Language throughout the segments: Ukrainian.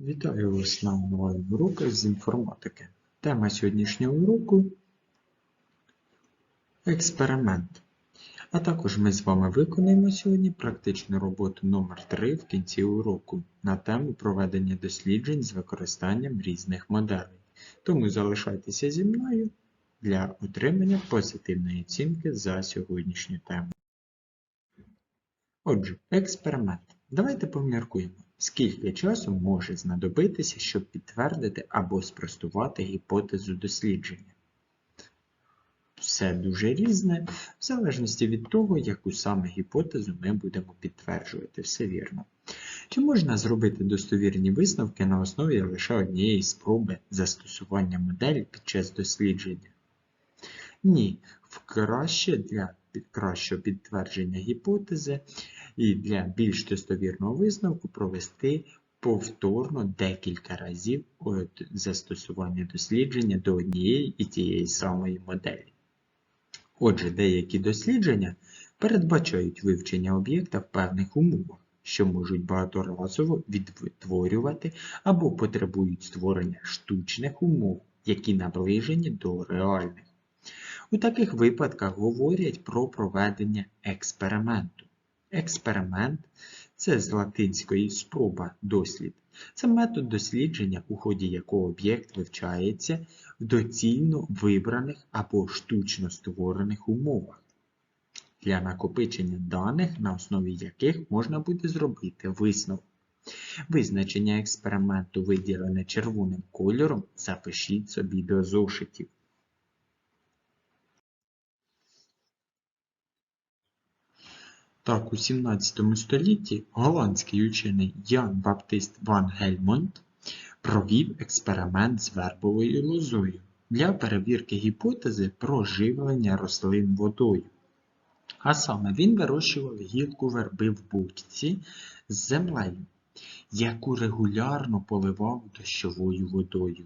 Вітаю вас на онлайн-уроках з інформатики. Тема сьогоднішнього уроку експеримент. А також ми з вами виконаємо сьогодні практичну роботу номер 3 в кінці уроку на тему проведення досліджень з використанням різних моделей. Тому залишайтеся зі мною для отримання позитивної оцінки за сьогоднішню тему. Отже, експеримент. Давайте поміркуємо, скільки часу може знадобитися, щоб підтвердити або спростувати гіпотезу дослідження. Все дуже різне, в залежності від того, яку саме гіпотезу ми будемо підтверджувати. Все вірно. Чи можна зробити достовірні висновки на основі лише однієї спроби застосування моделі під час дослідження? Ні, краще для кращого підтвердження гіпотези і для більш достовірного висновку провести повторно декілька разів застосування дослідження до однієї і тієї самої моделі. Отже, деякі дослідження передбачають вивчення об'єкта в певних умовах, що можуть багаторазово відтворювати або потребують створення штучних умов, які наближені до реальних. У таких випадках говорять про проведення експерименту. Експеримент це з латинської спроба дослід. Це метод дослідження, у ході якого об'єкт вивчається в доцільно вибраних або штучно створених умовах для накопичення даних, на основі яких можна буде зробити висновок. Визначення експерименту, виділене червоним кольором, запишіть собі до зошитів. Так, у 17 столітті голландський учений Ян Баптист Ван Гельмонт провів експеримент з вербовою лозою для перевірки гіпотези про живлення рослин водою. А саме він вирощував гілку верби в бочці з землею, яку регулярно поливав дощовою водою.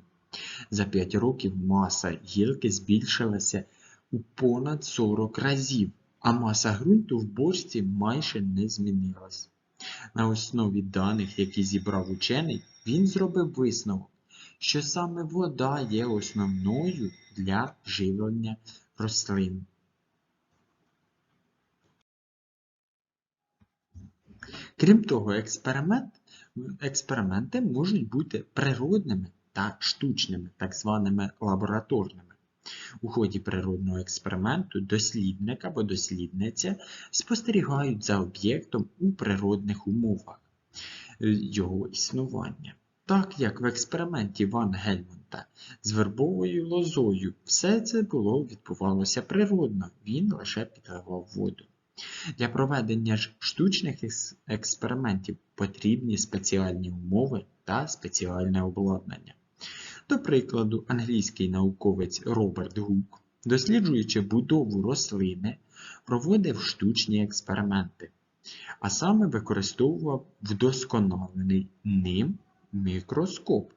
За 5 років маса гілки збільшилася у понад 40 разів, а маса ґрунту в бочці майже не змінилась. На основі даних, які зібрав учений, він зробив висновок, що саме вода є основною для живлення рослин. Крім того, експеримент, експерименти можуть бути природними та штучними, так званими лабораторними. У ході природного експерименту дослідник або дослідниця спостерігають за об'єктом у природних умовах е, його існування. Так як в експерименті Ван Гельмонта з вербовою лозою все це було відбувалося природно, він лише підливав воду. Для проведення ж штучних експериментів потрібні спеціальні умови та спеціальне обладнання. До прикладу, англійський науковець Роберт Гук, досліджуючи будову рослини, проводив штучні експерименти, а саме використовував вдосконалений ним мікроскоп.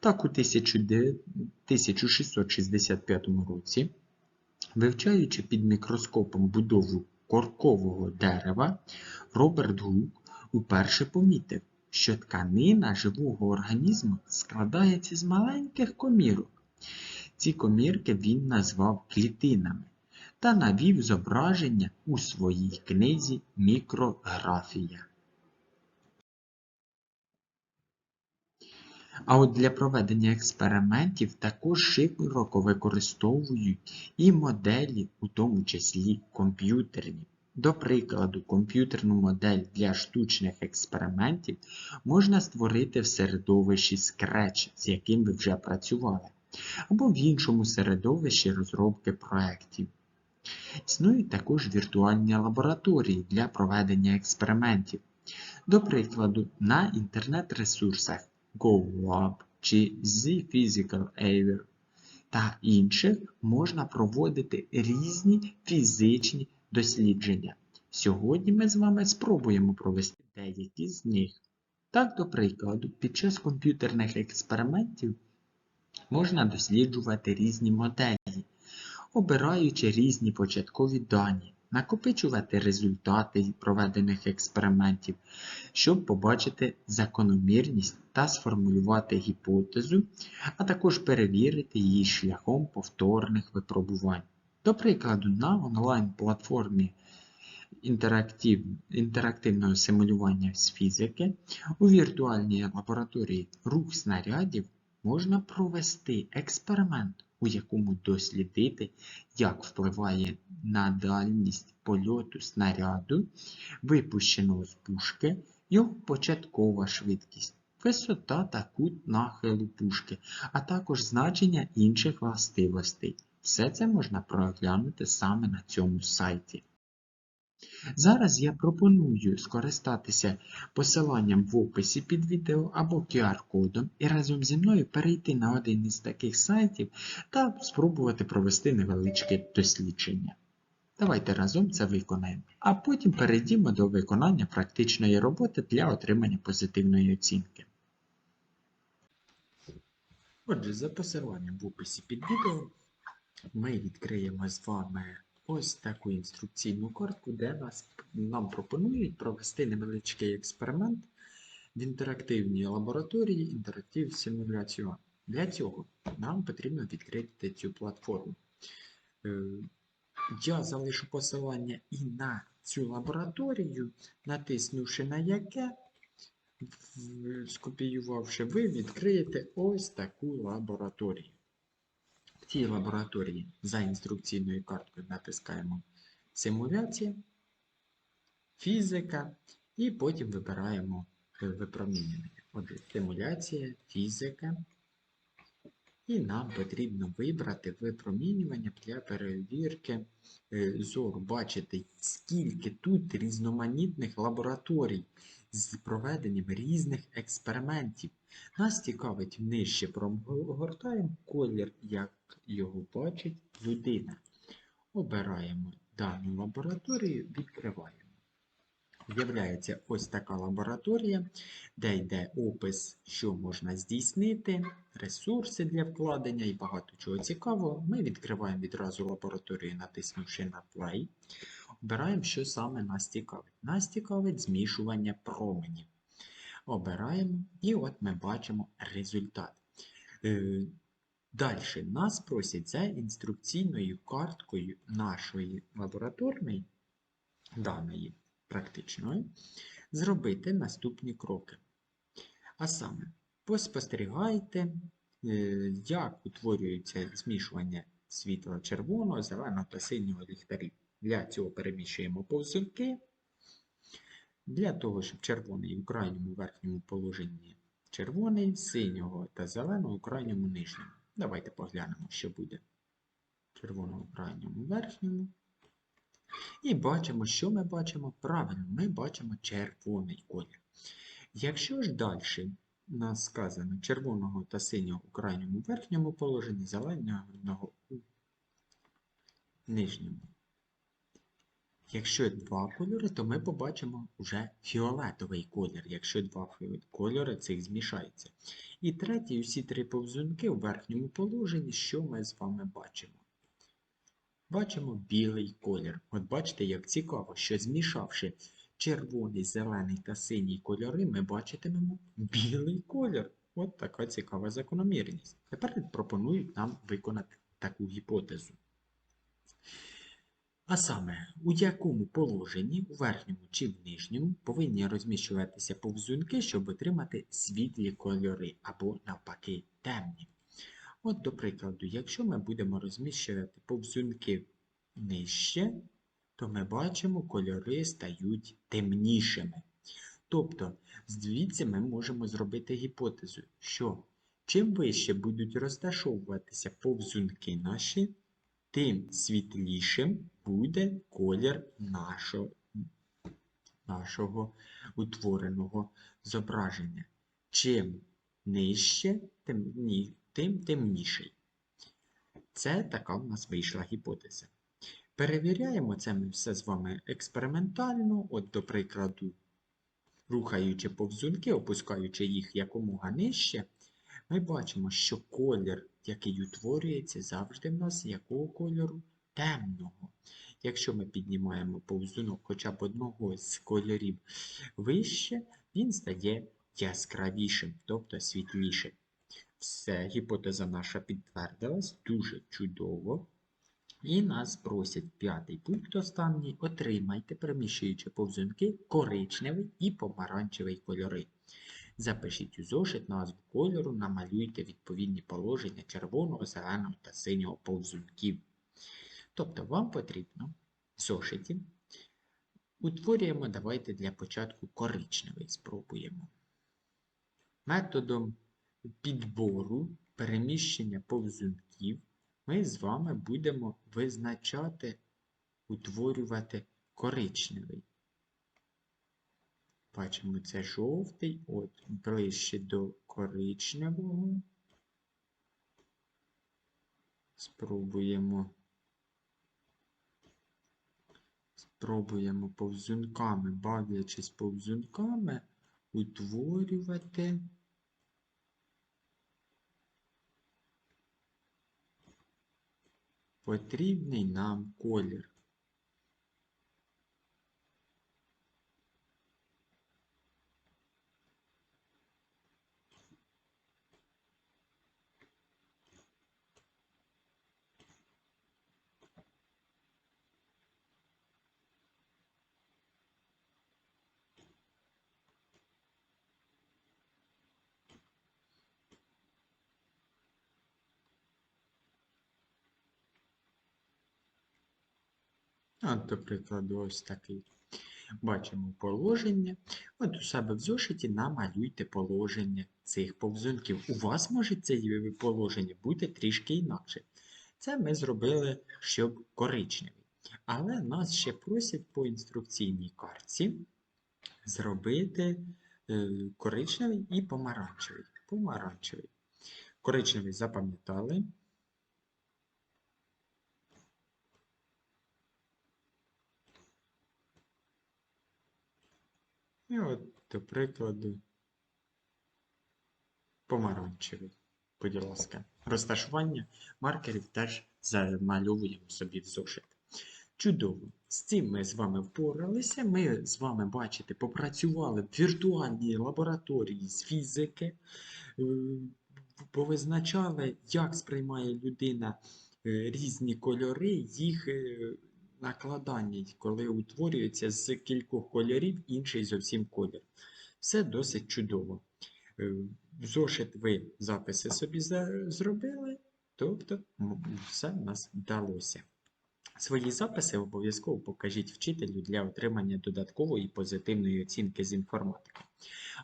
Так, у 1665 році, вивчаючи під мікроскопом будову коркового дерева, Роберт Гук уперше помітив, що тканина живого організму складається з маленьких комірок. Ці комірки він назвав клітинами та навів зображення у своїй книзі Мікрографія. А от для проведення експериментів також широко використовують і моделі, у тому числі комп'ютерні. До прикладу, комп'ютерну модель для штучних експериментів можна створити в середовищі Scratch, з яким ви вже працювали, або в іншому середовищі розробки проєктів. Існують також віртуальні лабораторії для проведення експериментів. До прикладу, на інтернет-ресурсах GoLab чи The Physical Air та інших можна проводити різні фізичні дослідження. Сьогодні ми з вами спробуємо провести деякі з них. Так, до прикладу, під час комп'ютерних експериментів можна досліджувати різні моделі, обираючи різні початкові дані, накопичувати результати проведених експериментів, щоб побачити закономірність та сформулювати гіпотезу, а також перевірити її шляхом повторних випробувань. До прикладу, на онлайн-платформі інтерактив, інтерактивного симулювання з фізики у віртуальній лабораторії рух снарядів можна провести експеримент, у якому дослідити, як впливає на дальність польоту снаряду, випущеного з пушки, його початкова швидкість, висота та кут нахилу пушки, а також значення інших властивостей. Все це можна проглянути саме на цьому сайті. Зараз я пропоную скористатися посиланням в описі під відео або QR-кодом і разом зі мною перейти на один із таких сайтів та спробувати провести невеличке дослідження. Давайте разом це виконаємо, а потім перейдімо до виконання практичної роботи для отримання позитивної оцінки. Отже, за посиланням в описі під відео ми відкриємо з вами ось таку інструкційну картку, де нас, нам пропонують провести невеличкий експеримент в інтерактивній лабораторії інтерактив симуляціон. Для цього нам потрібно відкрити цю платформу. Е, Я залишу посилання і на цю лабораторію, натиснувши на яке, скопіювавши, ви відкриєте ось таку лабораторію. Цій лабораторії за інструкційною карткою натискаємо симуляція, фізика і потім вибираємо е, випромінювання. Отже, симуляція, фізика. І нам потрібно вибрати випромінювання для перевірки е, зору. Бачите, скільки тут різноманітних лабораторій з проведенням різних експериментів. Нас цікавить нижче прогортаємо колір, як його бачить людина. Обираємо дану лабораторію, відкриваємо. З'являється ось така лабораторія, де йде опис, що можна здійснити, ресурси для вкладення і багато чого цікавого. Ми відкриваємо відразу лабораторію, натиснувши на Play. Обираємо, що саме нас цікавить. Нас цікавить змішування променів. Обираємо, і от ми бачимо результат. Далі нас просять за інструкційною карткою нашої лабораторної даної практичної зробити наступні кроки. А саме, поспостерігайте, е, як утворюється змішування світла червоного, зеленого та синього ліхтарів. Для цього переміщуємо повзунки. Для того, щоб червоний у крайньому верхньому положенні червоний, синього та зеленого у крайньому нижньому. Давайте поглянемо, що буде червоного у крайньому верхньому. І бачимо, що ми бачимо? Правильно, ми бачимо червоний колір. Якщо ж далі нас сказано червоного та синього у крайньому верхньому положенні, зеленого у нижньому. Якщо два кольори, то ми побачимо вже фіолетовий колір, якщо два кольори цих змішаються. І третій, усі три повзунки у верхньому положенні, що ми з вами бачимо? Бачимо білий колір. От бачите, як цікаво, що змішавши червоний, зелений та синій кольори, ми бачитимемо білий колір. От така цікава закономірність. Тепер пропонують нам виконати таку гіпотезу. А саме, у якому положенні, у верхньому чи в нижньому, повинні розміщуватися повзунки, щоб отримати світлі кольори або, навпаки, темні. От, до прикладу, якщо ми будемо розміщувати повзунки нижче, то ми бачимо, кольори стають темнішими. Тобто, звідси ми можемо зробити гіпотезу, що чим вище будуть розташовуватися повзунки наші, тим світлішим буде колір нашого, нашого утвореного зображення. Чим нижче, тим, ні, тим темніший. Це така в нас вийшла гіпотеза. Перевіряємо це ми все з вами експериментально. От, до прикладу, рухаючи повзунки, опускаючи їх якомога нижче, ми бачимо, що колір, який утворюється, завжди в нас якого кольору? Темного. Якщо ми піднімаємо повзунок хоча б одного з кольорів вище, він стає яскравішим, тобто світлішим. Все, гіпотеза наша підтвердилась, дуже чудово. І нас просять п'ятий пункт останній. Отримайте, переміщуючи повзунки, коричневий і помаранчевий кольори. Запишіть у зошит назву кольору, намалюйте відповідні положення червоного, зеленого та синього повзунків. Тобто вам потрібно в зошиті утворюємо, давайте для початку коричневий спробуємо. Методом підбору переміщення повзунків ми з вами будемо визначати, утворювати коричневий. Бачимо, це жовтий, от ближче до коричневого. Спробуємо. Спробуємо повзунками, бавлячись повзунками, утворювати потрібний нам колір. От, до прикладу, ось такий. Бачимо положення. От у себе в зошиті намалюйте положення цих повзунків. У вас може це положення бути трішки інакше. Це ми зробили, щоб коричневий. Але нас ще просять по інструкційній картці зробити е, коричневий і помаранчевий. Помаранчевий. Коричневий запам'ятали. І от, до прикладу, помаранчевий. Будь ласка, розташування маркерів теж замальовуємо собі в зошит. Чудово! З цим ми з вами впоралися. Ми з вами, бачите, попрацювали в віртуальній лабораторії з фізики, е, повизначали, як сприймає людина е, різні кольори, їх накладання, коли утворюється з кількох кольорів інший зовсім колір. Все досить чудово. Е, зошит ви записи собі зробили, тобто все в нас вдалося. Свої записи обов'язково покажіть вчителю для отримання додаткової позитивної оцінки з інформатики.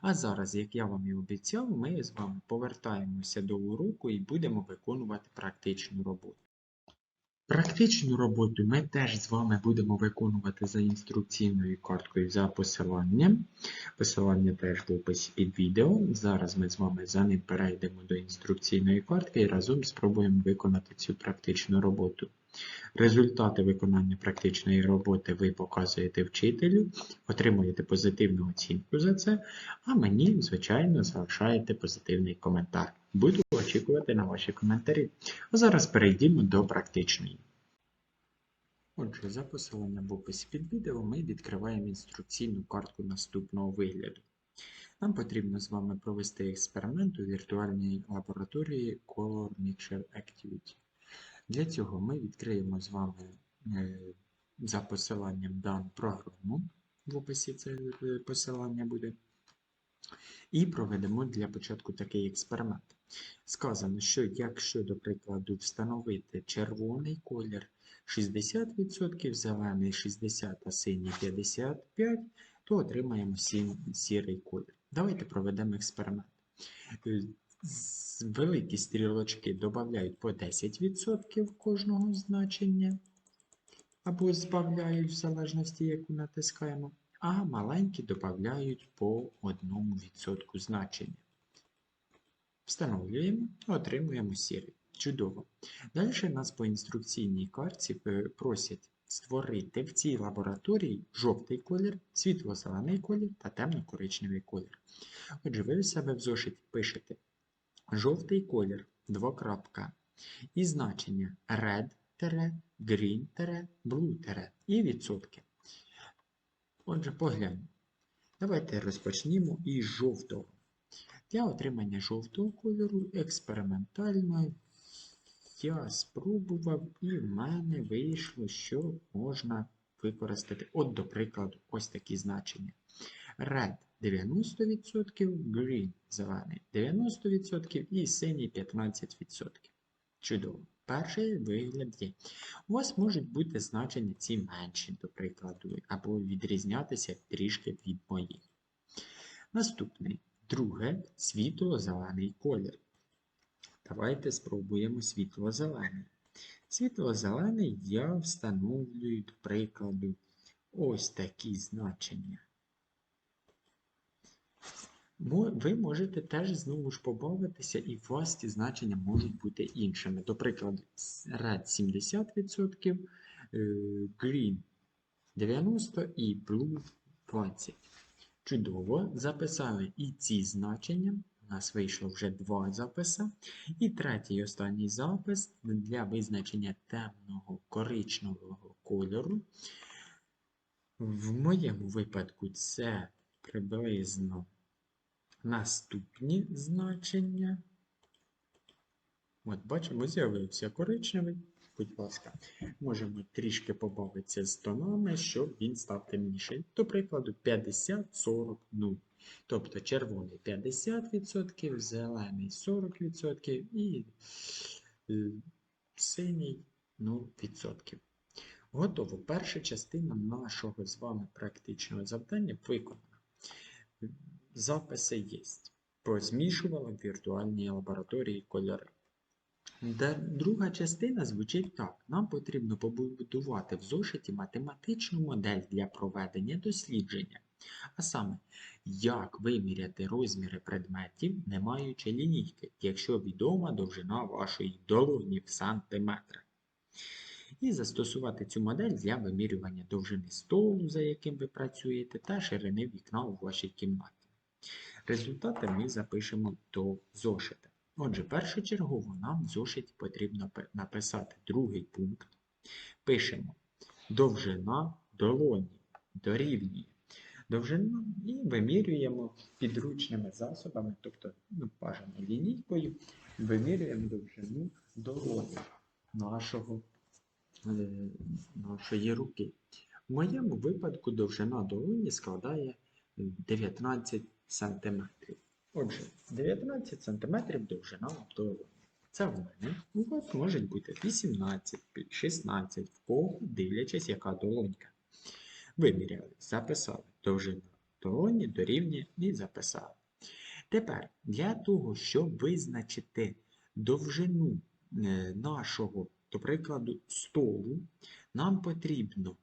А зараз, як я вам і обіцяв, ми з вами повертаємося до уроку і будемо виконувати практичну роботу. Практичну роботу ми теж з вами будемо виконувати за інструкційною карткою за посиланням. Посилання теж в описі під відео. Зараз ми з вами за ним перейдемо до інструкційної картки і разом спробуємо виконати цю практичну роботу. Результати виконання практичної роботи ви показуєте вчителю, отримуєте позитивну оцінку за це, а мені, звичайно, залишаєте позитивний коментар. Буду очікувати на ваші коментарі. А зараз перейдімо до практичної. Отже, за посиланням в описі під відео ми відкриваємо інструкційну картку наступного вигляду. Нам потрібно з вами провести експеримент у віртуальній лабораторії Color Mixture Activity. Для цього ми відкриємо з вами е, за посиланням дану програму, в описі це е, посилання буде, і проведемо для початку такий експеримент. Сказано, що якщо, до прикладу, встановити червоний колір 60%, зелений 60%, а синій 55%, то отримаємо сірий колір. Давайте проведемо експеримент. Е, великі стрілочки додають по 10% кожного значення, або збавляють в залежності, яку натискаємо, а маленькі додають по 1% значення. Встановлюємо, отримуємо сірий. Чудово. Далі нас по інструкційній карті просять створити в цій лабораторії жовтий колір, світло-зелений колір та темно-коричневий колір. Отже, ви у себе в зошиті пишете жовтий колір, двокрапка, і значення red red-green-blue і відсотки. Отже, погляньмо. Давайте розпочнімо із жовтого. Для отримання жовтого кольору експериментально я спробував і в мене вийшло, що можна використати, от, до прикладу, ось такі значення. Red 90%, green зелений 90% і синій 15%. Чудово. Перший вигляд є. У вас можуть бути значення ці менші, до прикладу, або відрізнятися трішки від моїх. Наступний. Друге світло-зелений колір. Давайте спробуємо світло-зелений. Світло-зелений я встановлюю, до прикладу, ось такі значення. Ви можете теж знову ж побавитися, і ці значення можуть бути іншими. До прикладу, red 70%, е, green 90% і blue 20%. Чудово, записали і ці значення. У нас вийшло вже два записи. І третій і останній запис для визначення темного коричневого кольору. В моєму випадку це приблизно наступні значення. От, бачимо, з'явився коричневий. Будь ласка, можемо трішки побавитися з тонами, щоб він став темніший. До прикладу, 50, 40, 0. Тобто червоний 50%, зелений 40% і е, синій 0%. Готово. Перша частина нашого з вами практичного завдання виконана. Записи є. Позмішувала в віртуальній лабораторії кольори. Друга частина звучить так. Нам потрібно побудувати в зошиті математичну модель для проведення дослідження. А саме, як виміряти розміри предметів, не маючи лінійки, якщо відома довжина вашої долоні в сантиметрах. І застосувати цю модель для вимірювання довжини столу, за яким ви працюєте, та ширини вікна у вашій кімнаті. Результати ми запишемо до зошита. Отже, першочергово нам в зошиті потрібно написати другий пункт. Пишемо довжина долоні дорівнює. Довжину і вимірюємо підручними засобами, тобто ну, бажано лінійкою, вимірюємо довжину долоні нашого, е, нашої руки. В моєму випадку довжина долоні складає 19 см. Отже, 19 см довжина долоні. Це в мене. У вас може бути 18, 16, в кого, дивлячись, яка долонька. Виміряли, записали довжину долоні дорівнює і записали. Тепер, для того, щоб визначити довжину е, нашого, до прикладу, столу, нам потрібно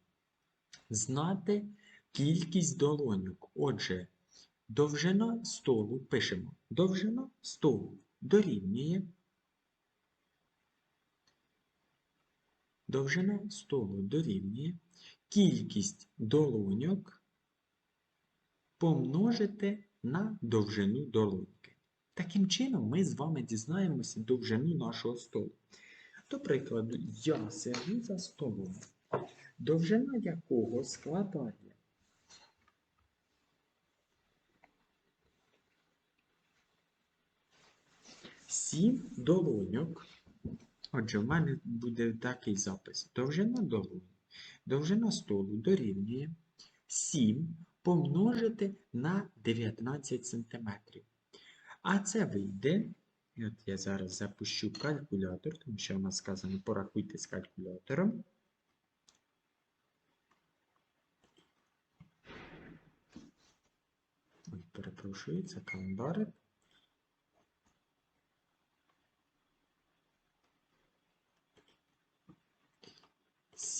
знати кількість долоньок. Отже, Довжина столу пишемо. Довжина столу дорівнює. Довжина столу дорівнює кількість долоньок помножити на довжину долоньки. Таким чином, ми з вами дізнаємося довжину нашого столу. До прикладу, я сиджу за столом, довжина якого складає 7 долоньок. Отже, в мене буде такий запис. Довжина долоні. Довжина столу дорівнює 7 помножити на 19 см. А це вийде. От я зараз запущу калькулятор, тому що в нас сказано порахуйте з калькулятором. Ой, перепрошую, це календарик.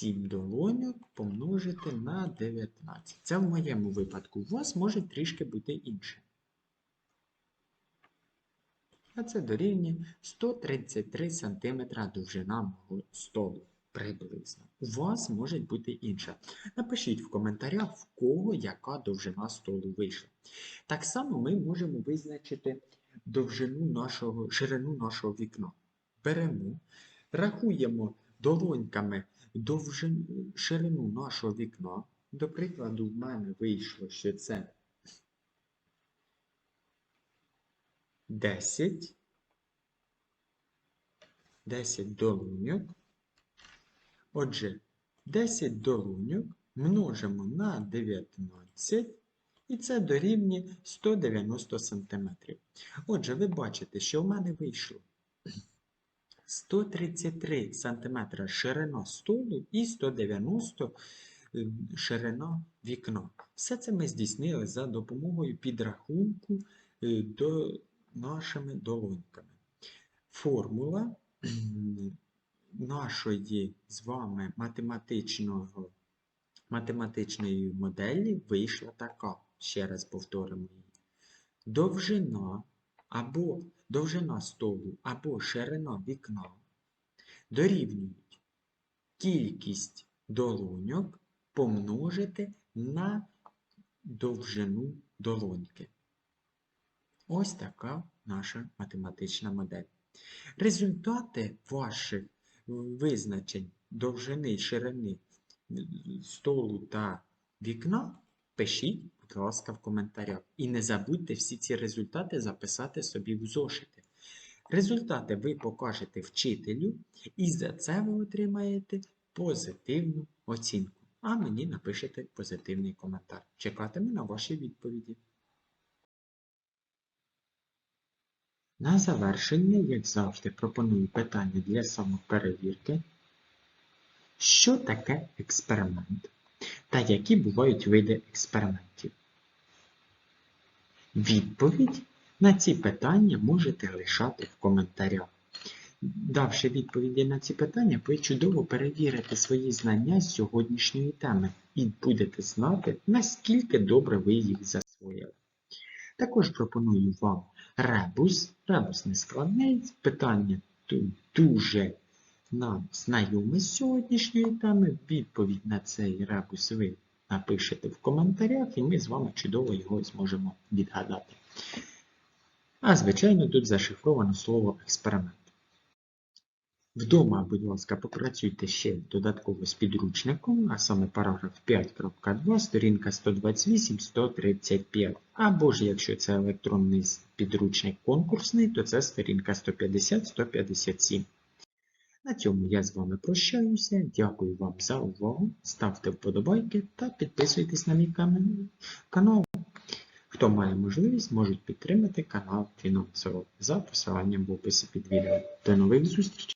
7 долоньок помножити на 19. Це в моєму випадку. У вас може трішки бути інше. А це дорівнює 133 см довжина мого столу. Приблизно. У вас може бути інша. Напишіть в коментарях, в кого яка довжина столу вийшла. Так само ми можемо визначити довжину нашого, ширину нашого вікна. Беремо, рахуємо долоньками довжин, ширину нашого вікна. До прикладу, в мене вийшло, що це 10. 10 долоньок. Отже, 10 долоньок множимо на 19, і це дорівнює 190 см. Отже, ви бачите, що в мене вийшло 133 см ширина столу і 190 е, ширина вікна. Все це ми здійснили за допомогою підрахунку е, до нашими долоньками. Формула нашої з вами математичного, математичної моделі вийшла така. Ще раз повторимо її. Довжина або довжина столу або ширина вікна дорівнюють кількість долоньок помножити на довжину долоньки. Ось така наша математична модель. Результати ваших визначень довжини ширини столу та вікна пишіть, будь ласка, в коментарях. І не забудьте всі ці результати записати собі в зошити. Результати ви покажете вчителю, і за це ви отримаєте позитивну оцінку. А мені напишете позитивний коментар. Чекатиму на ваші відповіді. На завершення, як завжди, пропоную питання для самоперевірки. Що таке експеримент? Та які бувають види експериментів? Відповідь на ці питання можете лишати в коментарях. Давши відповіді на ці питання, ви чудово перевірите свої знання з сьогоднішньої теми і будете знати, наскільки добре ви їх засвоїли. Також пропоную вам ребус. Ребус не складний, питання дуже нам знайоме з сьогоднішньої теми. Відповідь на цей ребус ви напишете в коментарях, і ми з вами чудово його зможемо відгадати. А звичайно, тут зашифровано слово експеримент. Вдома, будь ласка, попрацюйте ще додатково з підручником, а саме параграф 5.2, сторінка 128-135. Або ж, якщо це електронний підручник конкурсний, то це сторінка 150-157. На цьому я з вами прощаюся. Дякую вам за увагу. Ставте вподобайки та підписуйтесь на мій канал. Хто має можливість, можуть підтримати канал фінансово за посиланням в описі під відео. До нових зустрічей!